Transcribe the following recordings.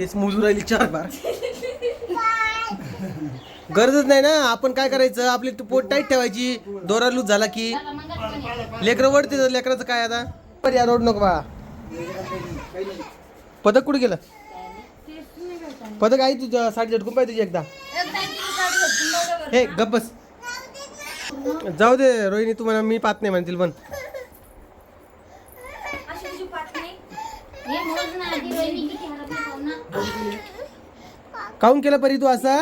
तेच मोजू राहिली चार बार. गरजच नाही ना आपण काय करायचं? आपली तू पोट टाईट ठेवायची. दोरा लूज झाला की. लेकरं वडते लेकराचं काय आता? पर या रोड नको बा. पदक कुठे गेलं? पदक आहे तुझं साडी झटकून पाहिजे तुझी एकदा. हे गप्पस बस. जाऊ दे रोहिणी तुम्हाला मी पाहत नाही म्हणतील पण. काऊन केलं परी तू असा?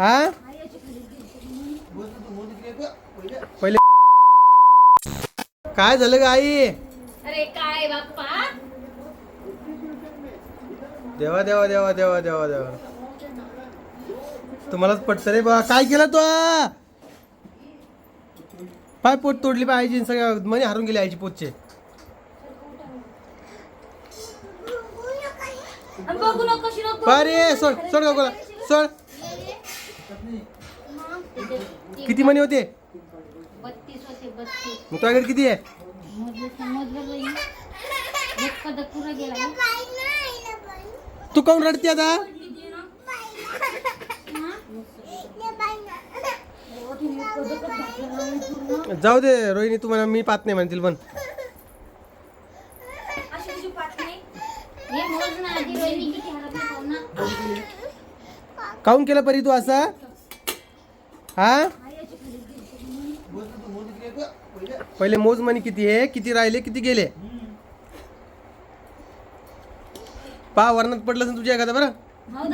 हा? पहिले काय झालं ग आई? अरे काय बाप्पा? देवा देवा देवा देवा देवा देवा. तुम्हालाच पटतं रे बा. काय केलं तू? पाय पोट तोडली पाय आईची सगळ्या मनी हारून गेली आईची पोटचे आणि बघू नको कशी नको अरे सोड सोड का सोड. किती मनी होते? मग तुझ्याकडे किती आहे? तू काऊन रडते आता? जाऊ दे रोहिणी तुम्हाला मी पाहत नाही म्हणतील पण हे मोज ना आधी रोहिणी किती हरपली पाहू ना काऊन केलं परी तू असा? हा? पहिले मोज मनी किती आहे किती राहिले किती गेले? पा वर्णात पडलं तुझ्या एखादा बरं. हो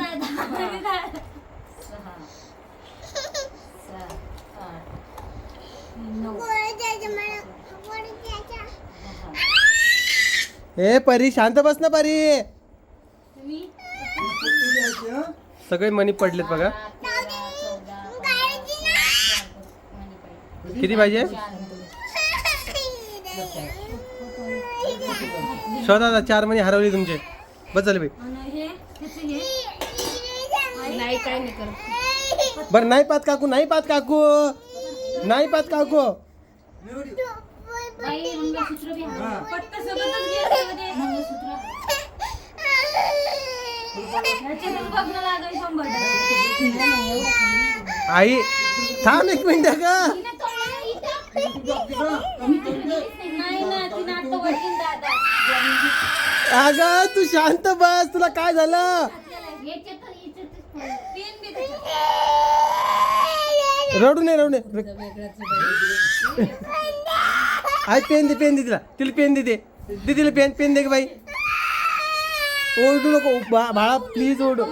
हे परी शांत बस ना परी. सगळे मनी पडलेत बघा. किती पाहिजे? आता चार मनी हरवली तुमचे. बस झाले हे हे बरं नाही पाहत काकू नाही पाहत काकू. नाही पाहत काकू. बाई आई थांब एक मिनिट का अग तू शांत बस तुला काय झालं? रडू नये रडू नये. आई पेन दे पेन दे तिला. तिला पेन दे दे. दे तिला पेन पेन दे बाई. ओरडू नको बा- बाळा प्लीज ओरडू.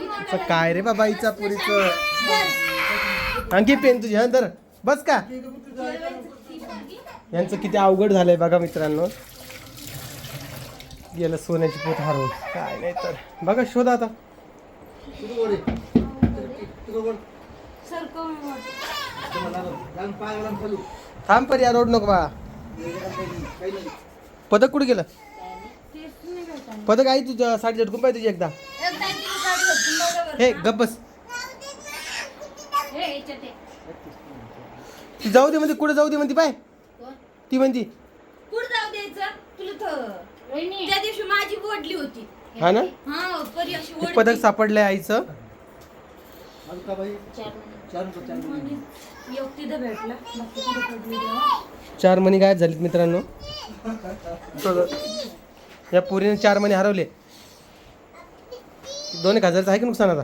काय रे बाबा हिचा पुरीच? आणखी पेन तुझी नंतर बस का? यांचं किती अवघड झालंय बघा मित्रांनो. गेलं सोन्याची पोत हरवून. काय नाही तर. बघा शोधा आता. थांब पर या रोड नको बा पदक कुठे गेलं? पदक आई तुझ्या साडी झटकून पाहिजे तुझी एकदा. हे गप बस. ती जाऊ दे म्हणते कुठे जाऊ दे म्हणते पाय कोण? ती म्हणती कुठं जाऊ द्यायचं तुला तर रोहिणी. त्या दिवशी माझी ओढली होती हा ना हा परी अशी ते ओढली पदक सापडलंय आईचं चार महिने. एक तिथं भेटला बाकी कुठं पडली तेव्हा. चार मणी गायब झालीत मित्रांनो या पोरीने चार महिने हरवले. दोन एक हजारचं आहे की नुकसान आता?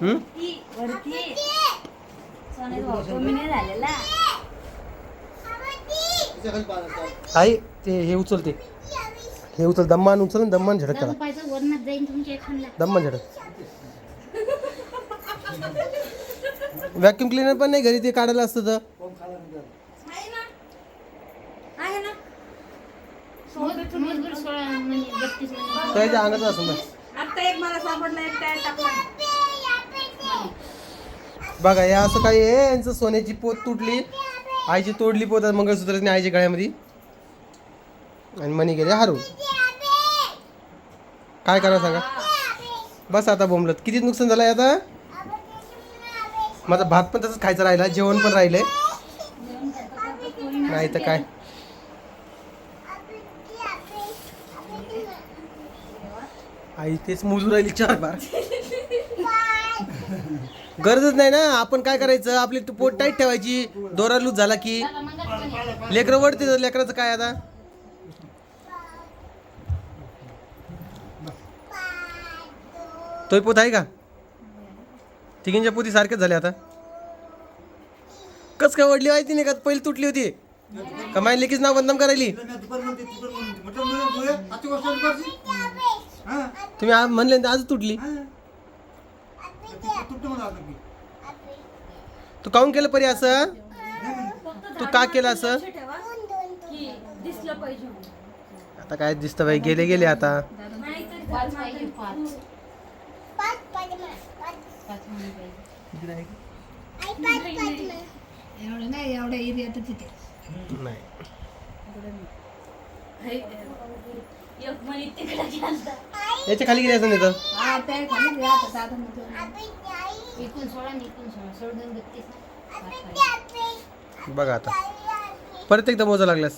हम्म? आई ते हे उचलते. हे उचल दम्मान उचल दम्मान झडक जाऊन करा. वरणात जाईन तुमच्या दम्मान झडक व्हॅक्युम क्लिनर पण नाही घरी ते काढायला असतं तर आहे ना आहे ना मजबूर सोळा म्हणजे बत्तीस म्हणजे त्याच्या अंगात असं बस. आता एक मला सापडला एक टायर टाकला. बघा हे असं काही आहे यांचं सोन्याची पोत तुटली आईची तोडली पोत मंगळसूत्राने आईच्या गळ्यामध्ये. आणि मनी गेले हरवून काय करा सांगा? बस आता बोंबलत. किती नुकसान झालंय आता? माझा भात पण तसंच खायचं राहिला जेवण पण राहिलंय नाही तर काय? आई तेच मोजू राहिली चार बार. गरजच नाही ना आपण काय करायचं? आपली पोट टाईट ठेवायची. दोरा लूज झाला की. लेकरं वडते लेकराचं काय आता? तोय पोत आहे का? तिघींच्या पोती सारखेच झाल्या आता. कस काय वडली माहिती नाही का? पहिली तुटली होती. कमाई लेकीच नाव बंदम करायली? तुम्ही आ- म्हणले ना आज तुटली. तू काऊन केलं परी असं? तू का केलं असं? लक्ष ठेवा की दिसलं पाहिजे म्हणून. आता काय दिसतं बाई गेले गेले आता. नाही तरी पाच पाहिजे पाच पाच म्हणून पाहिजे एवढं नाही एवढ्या एरियात तिथे नाही. हे, एक मणी तिकडे गेलता. याच्या खाली गेले असं हा पाहिजे बघा आता. परत एकदा मोजा किती?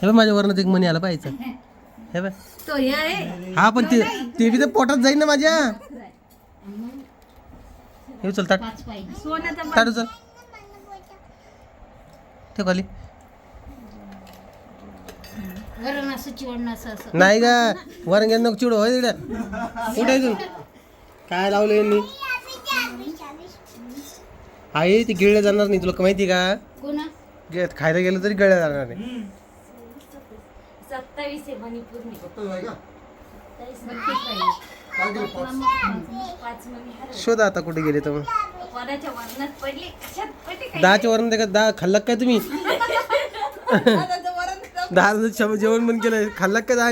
हे बघ माझ्या वरणात एक मणी आला पाहिजे हे बघ. तो आहे. पण ते ते बी तर पोटात जाईन ना माझ्या. हे उचल ताट. पाच पाहिजे. सोन्याचा ताट उचल. ठेव खाली. वरण असं चिवडणं असं असं. नाही का वरण घ्या नको चिडो होय तिकडे कुठे आहे तू? काय लावलं यांनी? आई ती गिळल्या जाणार नाही तुला माहिती का? कोणा? गे- खायला गेलं तरी गळ्या जाणार नाही. सत्तावीस आहे मणी पूर्ण सत्तावीस बत्तीस पाहिजे पाच मणी हरवले. शोधा आता कुठे गेले तर दहाच्या वरण का दहा खाल्लात काय तुम्ही? दहा जेवण पण केलं खाल्लात का दहा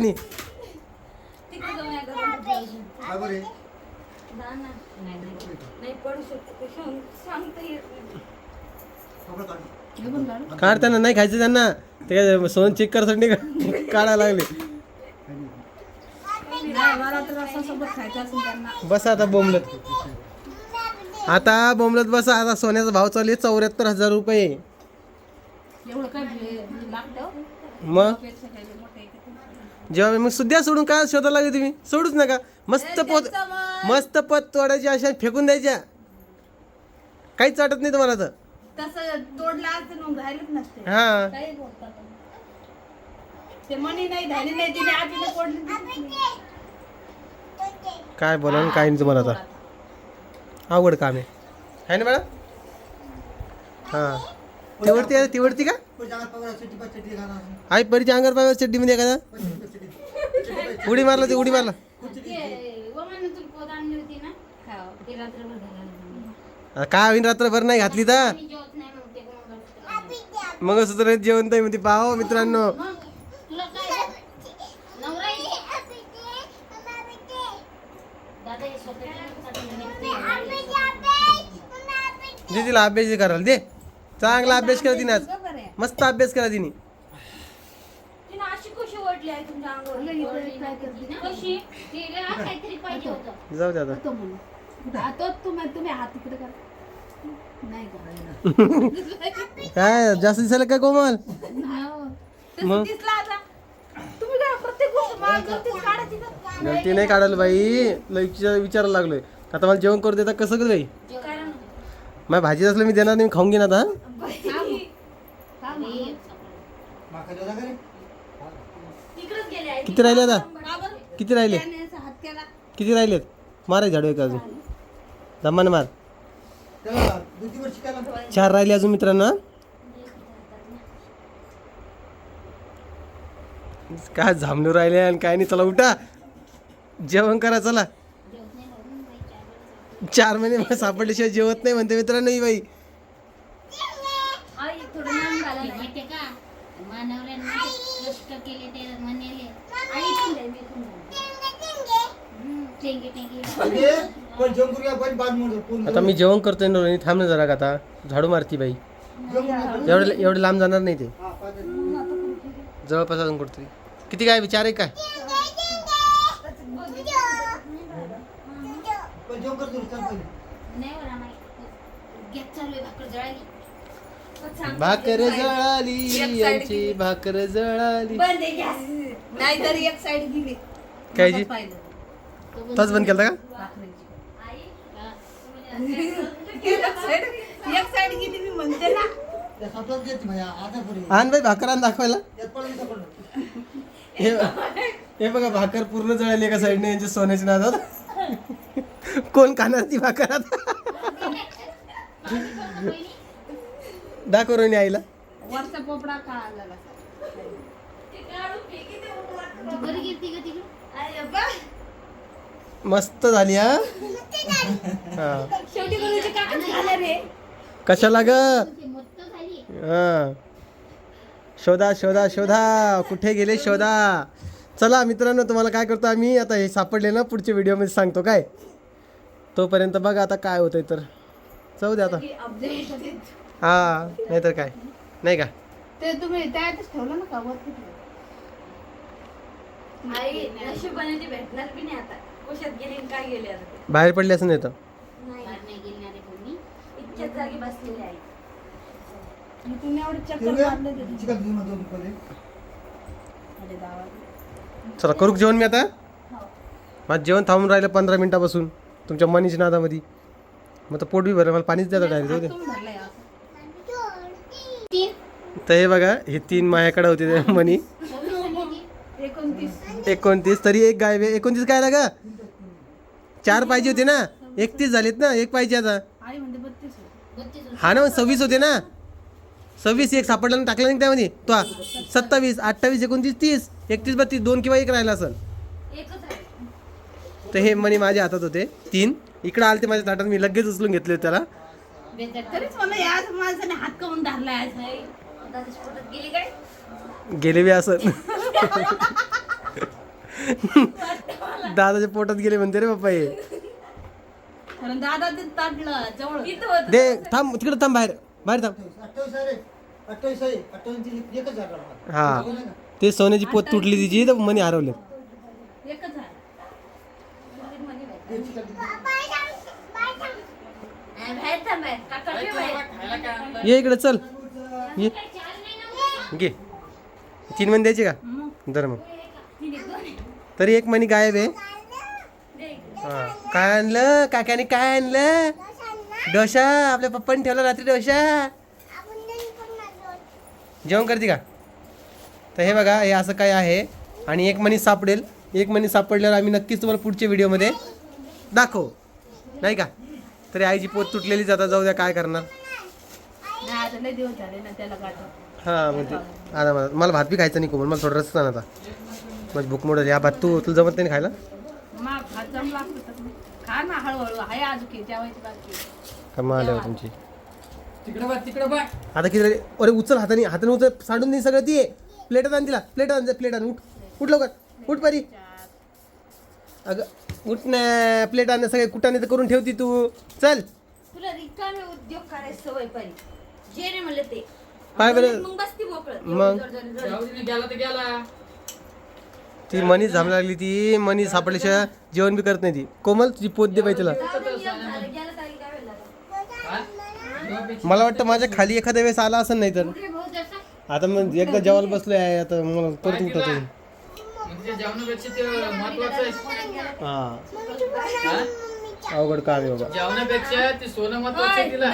काढ त्यांना. नाही खायचं त्यांना. ते काय सोन चेक करायसाठी नाही का काढायला लागले. खायचं असेल त्यांना. बसा आता बोंबलत. आता बोंबलत बसा आता सोन्याचा भाव चालू आहे चौऱ्याहत्तर हजार रुपये. एवढं काय लागतं? मग पेक्षा काही मोठं आहे किती. जेव्हा मग सुद्धा सोडून काय शोधायला लागले तुम्ही? सोडूच नका. मस्त पोत मस्त पत तोडायची अशा फेकून द्यायच्या. काहीच वाटत नाही तुम्हाला तर. तसं तोडलं असतं मग राहिलंच नसते. हा. काही बोलतात ते मनी नाही धानी नाही तिने कोडली काय बोला काय नाही तुम्हाला आता. आवड काम आहे. आहे ना मॅडम? हा. तिवडती आहे ती का? आई परीच्या अंगार पायावर चड्डीमध्ये एखादा? उडी मारला ते उडी मारला. काय होईन रात्रभर नाही घातली तर? मग सुद्धा जेवण नाही म्हणते पाहो हो मित्रांनो. मग तुला काय नवरा आहे. दादा हे स्वतः दे तिला अभ्यास दे करायला दे. चांगला अभ्यास केला तिने आज. मस्त अभ्यास केला तिने. जाऊ दे आता. हा, काय जास्त दिसायला काय कोमल? मग? गलती नाही काढायला बाई. लय विचार विचारायला लागलोय. आता मला जेवण करू देता कसं कर बाई? कारण माझ्या भाजी असलं मी देणार नाही मी खाऊन घेईन आता किती राहिले आता? किती राहिले? किती राहिलेत? मारा झाडू एक अजून. दमाने मार. चार राहिले अजून मित्रांना काय झामणू राहिले आणि काय नाही चला उठा. जेवण करा चला. चार महिने सापडल्याशिवाय जेवत नाही म्हणते मित्रांनो ही बाई. आई थोडं नाम घालायला माहितीये का मानवऱ्यांना ते कष्ट केले ते म्हणले. आणि इथून द्या, मी इथून द्या. टेंगे टेंगे. आता मी जेवण करतोय ना रोहिणी थांब ना जरा का आता झाडू मारती बाई. एवढे एवढे लांब जाणार नाही ते. जवळपास अजून कुठतरी. किती काय विचार आहे काय? नाही बरं आम्हाला गॅस चालू आहे भाकर जळाली. पण सांगतो भाकर एक side. जळाली यांची गेली. भाकर जळाली. बंद आहे गॅस. नाही तर एक साईड गेली. काय जी? तोच बंद केलता का? भाकरीची. आई? हा. एक साईड गेली मी म्हणते ना. आण बाई भाकर आण दाखवायला हे हे बघा भाकर पूर्ण जळाली एका साईडने यांच्या सोन्याच्या नादात. कोण खाणार ती भाकर आता दाखव रोहिणी आईला. वरचा पोपडा झाला. मस्त झाली हा? हा. शेवटी कोणाचे काका झालं रे. कशाला ग? ते मस्त झाली. हा. शोधा शोधा शोधा. कुठे गेले शोधा? चला मित्रांनो तुम्हाला काय करतो आम्ही? आता हे सापडले ना पुढच्या व्हिडिओमध्ये सांगतो काय? तोपर्यंत बघा आता काय होतंय तर. जाऊ दे आता. अपडेट हा नाहीतर काय? नाही का? ते तुम्ही त्यातच ठेवलं ना का? वरती ठेवलं. आई नशिबाने ती भेटणार बी नाही आता. कशात गेली आणि काय गेले आता? ते. बाहेर पडले असं नाही तर. नाही. बाहेर नाही गेली रे पण मी इतक्याच जागी बसलेली आई. मग तुम्ही एवढे चक्कर मारले ते तिथे. अरे दावा. चला करू का जेवण मी आता? माझं जेवण थांबून राहिलं पंधरा मिनिटापासून. तुमच्या मनीच्या नादामध्ये. मग तर पोट बी भरलं मला पाणीच द्या डायरेक्ट जाऊ दे. तीन तर हे बघा हे तीन माझ्याकडे होते ते मनी. एकोणतीस तरी एक गाय एकोणतीस काय लागा चार पाहिजे होते ना. एकतीस झालेत ना एक पाहिजे आता. होते. हा ना मग सव्वीस होते ना. सव्वीस एक सापडला ना टाकला नाही त्यामध्ये. तो. सत्तावीस अठ्ठावीस एकोणतीस तीस. एकतीस बत्तीस दोन किंवा एक राहिला असेल. एकच आहे तर हे मनी माझ्या हातात होते. तीन. इकडे आले ते माझ्या ताटात. मी लगेच उचलून घेतले त्याला. तरीच मला याच माणसाने हात कमून धरलाय आज नाही. दादाच्या पोटात गेली काय? गेले बी असं. दादाच्या पोटात गेले म्हणते रे बाप्पा हे. कारण दादा ते ताटलं जवळ. इथं होत दे थांब तिकडे थांब बाहेर. बाहेर थांब. हा. ते सोन्याची पोत तुटली तिची तर मनी हरवले. एकच नाही, बाहेर थांब बाहेर. काका ठेव बाहेर. ये इकडे चल. ये. घे. तीन मनी द्यायचे का? दर मग. तरी एक मनी गायब आहे. हा. काय आणलं? काकाने काय आणलं? डोसा. आपल्या पप्पाने ठेवला रात्री डोसा. जेवण करते का? तर हे बघा हे असं काय आहे. आणि एक मनी सापडेल. एक मनी सापडल्यावर आम्ही नक्कीच तुम्हाला पुढच्या व्हिडिओमध्ये दाखवू. नाही का? तरी आईची पोत तुटलेली जाता जाऊ द्या काय करणार? हां म्हणजे आता मला मला भात बी खायचा नाही कोमल मला थोडं रस्ता आता. माझी भूक मोडली. हा भात तू तुला जमत नाही खायला? मा भात जमला असतं तर मग. खा ना हळूहळू. हाय अजून जेवायची बाकी कमाल आहे हो तुमची. तिकडे बघ तिकडे बघ. आता किती झाले? अरे उचल हाताने हाताने उचल. सांडून दे सगळं ती. प्लेटात आण तिला. प्लेट आण प्लेट आण. उठ. उठ लवकर. उठ परी. अगं उठ ना प्लेट आण सगळे कुटाने तर करून ठेवती तू. चल. तुला रिकामे उद्योग करायची सवय पाहिजे जे रे म्हणलं ते. काय बरं. मग बसती मोकळं मग? एवढं जर- जर- जाऊ दे, गेला तर गेला. ती मनी झाम लागली ती. मनी सापडल्याशिवाय जेवण बी करत नाही ती. कोमल तुझी पोत दे पाहिजे तिला. जाऊ दे, नियम झाले. गेलं तरी काय वेळ लागला. हा? मला वाटतं माझ्या खाली एखाद्या वेळेस आला असं नाही तर कुठे भाऊ जसा? आता मग एकदा जेवायला बसलोय आहे आता मला परत उठत? म्हणजे ते आहे. अवघड काम आहे बाबा. जेवणापेक्षा ते सोनं महत्वाचं आहे तिला.